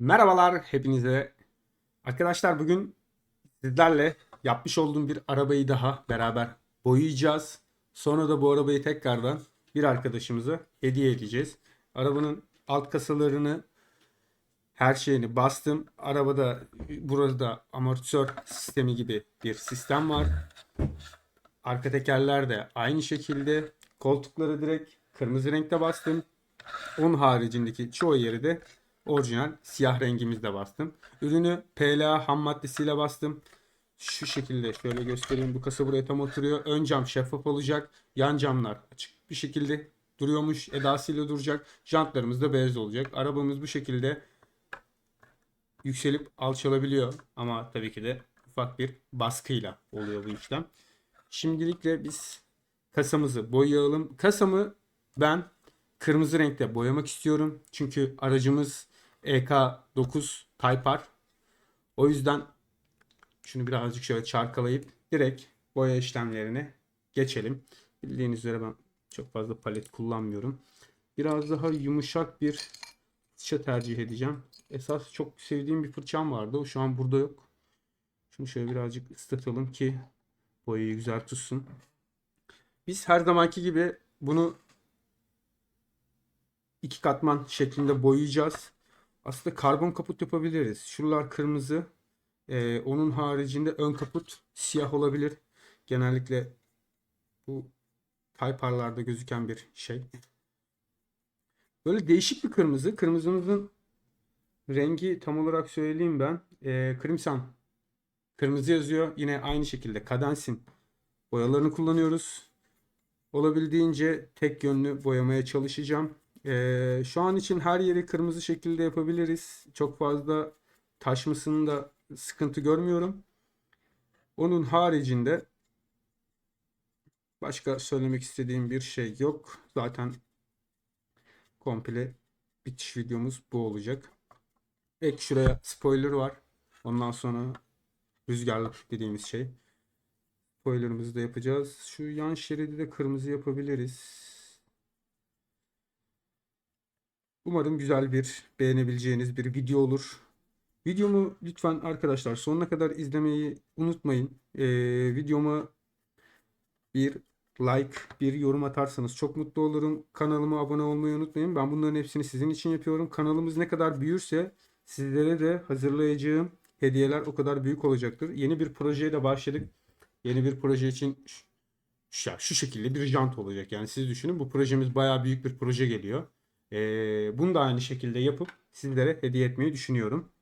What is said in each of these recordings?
Merhabalar hepinize. Arkadaşlar bugün sizlerle yapmış olduğum bir arabayı daha beraber boyayacağız. Sonra da bu arabayı tekrardan bir arkadaşımıza hediye edeceğiz. Arabanın alt kasalarını her şeyini bastım. Arabada burada amortisör sistemi gibi bir sistem var. Arka tekerler de aynı şekilde. Koltukları direkt kırmızı renkte bastım. Onun haricindeki çoğu yeri de orijinal siyah rengimizde bastım. Ürünü PLA ham maddesiyle bastım. Şu şekilde şöyle göstereyim. Bu kasa buraya tam oturuyor. Ön cam şeffaf olacak. Yan camlar açık bir şekilde duruyormuş. Edasıyla duracak. Jantlarımız da beyaz olacak. Arabamız bu şekilde yükselip alçalabiliyor. Ama tabii ki de ufak bir baskıyla oluyor bu işlem. Şimdilikle biz kasamızı boyayalım. Kasamı ben kırmızı renkte boyamak istiyorum. Çünkü aracımız EK9 Type R. O yüzden şunu birazcık şöyle çarkalayıp direkt boya işlemlerine geçelim. Bildiğiniz üzere ben çok fazla palet kullanmıyorum. Biraz daha yumuşak bir fırça tercih edeceğim. Esas çok sevdiğim bir fırçam vardı. O şu an burada yok. Şunu şöyle birazcık ıslatalım ki boyayı güzel tutsun. Biz her zamanki gibi bunu iki katman şeklinde boyayacağız. Aslında karbon kaput yapabiliriz. Şuralar kırmızı. Ee, onun haricinde ön kaput siyah olabilir. Genellikle bu Type-R'larda gözüken bir şey. Böyle değişik bir kırmızı. Kırmızımızın rengi tam olarak söyleyeyim ben. Ee, Crimson. Kırmızı yazıyor. Yine aynı şekilde Cadence'in boyalarını kullanıyoruz. Olabildiğince tek yönlü boyamaya çalışacağım. Ee, şu an için her yeri kırmızı şekilde yapabiliriz. Çok fazla taşmasında sıkıntı görmüyorum. Onun haricinde başka söylemek istediğim bir şey yok. Zaten komple bitiş videomuz bu olacak. Ek şuraya spoiler var. Ondan sonra rüzgarlık dediğimiz şey. Spoilerımızı da yapacağız. Şu yan şeridi de kırmızı yapabiliriz. Umarım güzel bir beğenebileceğiniz bir video olur. Videomu lütfen arkadaşlar sonuna kadar izlemeyi unutmayın. Ee, videoma bir like, bir yorum atarsanız çok mutlu olurum. Kanalıma abone olmayı unutmayın. Ben bunların hepsini sizin için yapıyorum. Kanalımız ne kadar büyürse sizlere de hazırlayacağım hediyeler o kadar büyük olacaktır. Yeni bir projeye de başladık. Yeni bir proje için şu, şu şekilde bir jant olacak. Yani siz düşünün bu projemiz bayağı büyük bir proje geliyor. Ee, bunu da aynı şekilde yapıp sizlere hediye etmeyi düşünüyorum.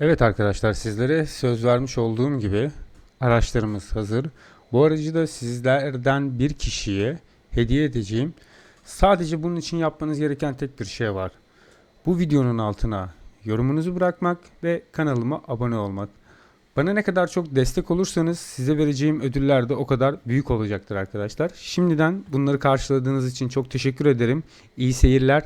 Evet arkadaşlar sizlere söz vermiş olduğum gibi araçlarımız hazır. Bu aracı da sizlerden bir kişiye hediye edeceğim. Sadece bunun için yapmanız gereken tek bir şey var. Bu videonun altına yorumunuzu bırakmak ve kanalıma abone olmak. Bana ne kadar çok destek olursanız size vereceğim ödüller de o kadar büyük olacaktır arkadaşlar. Şimdiden bunları karşıladığınız için çok teşekkür ederim. İyi seyirler.